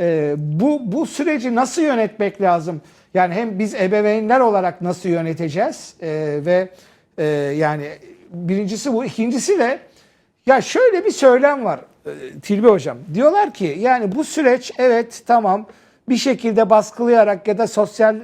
e, bu bu süreci nasıl yönetmek lazım? Yani hem biz ebeveynler olarak nasıl yöneteceğiz E, ve e, yani birincisi bu, ikincisi de ya şöyle bir söylem var e, Tilbe hocam. Diyorlar ki yani bu süreç evet tamam bir şekilde baskılayarak ya da sosyal e,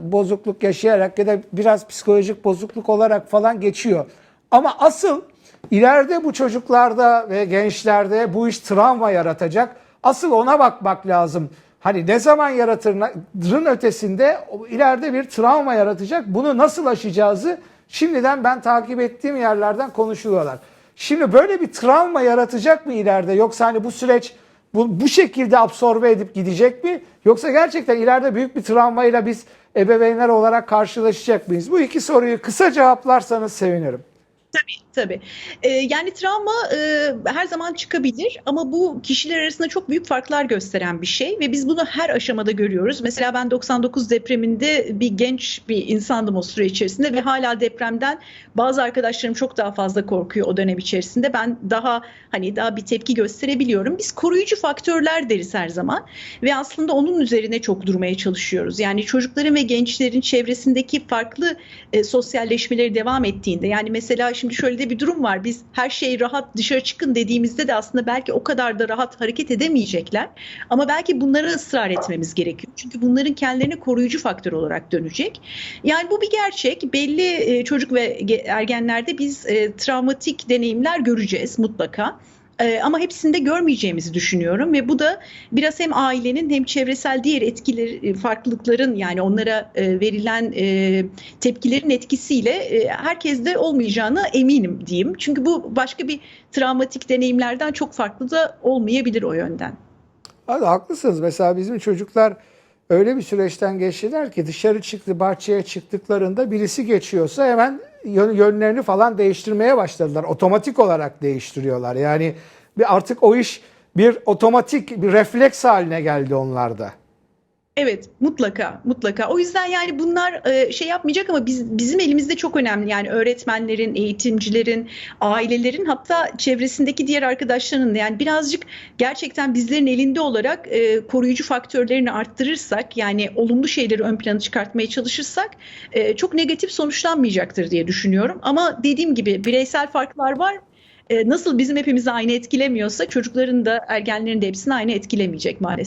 bozukluk yaşayarak ya da biraz psikolojik bozukluk olarak falan geçiyor. Ama asıl ileride bu çocuklarda ve gençlerde bu iş travma yaratacak. Asıl ona bakmak lazım. Hani ne zaman yaratırın ötesinde ileride bir travma yaratacak. Bunu nasıl aşacağızı şimdiden ben takip ettiğim yerlerden konuşuyorlar. Şimdi böyle bir travma yaratacak mı ileride yoksa hani bu süreç bu, bu şekilde absorbe edip gidecek mi? Yoksa gerçekten ileride büyük bir travmayla biz ebeveynler olarak karşılaşacak mıyız? Bu iki soruyu kısa cevaplarsanız sevinirim. Tabii tabii. Ee, yani travma e, her zaman çıkabilir ama bu kişiler arasında çok büyük farklar gösteren bir şey ve biz bunu her aşamada görüyoruz. Mesela ben 99 depreminde bir genç bir insandım o süre içerisinde ve hala depremden bazı arkadaşlarım çok daha fazla korkuyor o dönem içerisinde. Ben daha hani daha bir tepki gösterebiliyorum. Biz koruyucu faktörler deriz her zaman ve aslında onun üzerine çok durmaya çalışıyoruz. Yani çocukların ve gençlerin çevresindeki farklı e, sosyalleşmeleri devam ettiğinde yani mesela şimdi şöyle de bir durum var. Biz her şey rahat dışarı çıkın dediğimizde de aslında belki o kadar da rahat hareket edemeyecekler. Ama belki bunlara ısrar etmemiz gerekiyor. Çünkü bunların kendilerine koruyucu faktör olarak dönecek. Yani bu bir gerçek. Belli e, çocuk ve ge- ergenlerde biz e, travmatik deneyimler göreceğiz mutlaka. Ee, ama hepsini de görmeyeceğimizi düşünüyorum ve bu da biraz hem ailenin hem çevresel diğer etkileri, farklılıkların yani onlara e, verilen e, tepkilerin etkisiyle e, herkeste olmayacağına eminim diyeyim. Çünkü bu başka bir travmatik deneyimlerden çok farklı da olmayabilir o yönden. Hadi haklısınız. Mesela bizim çocuklar öyle bir süreçten geçtiler ki dışarı çıktı, bahçeye çıktıklarında birisi geçiyorsa hemen yönlerini falan değiştirmeye başladılar. Otomatik olarak değiştiriyorlar. Yani bir artık o iş bir otomatik bir refleks haline geldi onlarda. Evet, mutlaka, mutlaka. O yüzden yani bunlar e, şey yapmayacak ama biz bizim elimizde çok önemli. Yani öğretmenlerin, eğitimcilerin, ailelerin hatta çevresindeki diğer arkadaşlarının da yani birazcık gerçekten bizlerin elinde olarak e, koruyucu faktörlerini arttırırsak, yani olumlu şeyleri ön plana çıkartmaya çalışırsak e, çok negatif sonuçlanmayacaktır diye düşünüyorum. Ama dediğim gibi bireysel farklar var. Nasıl bizim hepimizi aynı etkilemiyorsa çocukların da ergenlerin de hepsini aynı etkilemeyecek maalesef.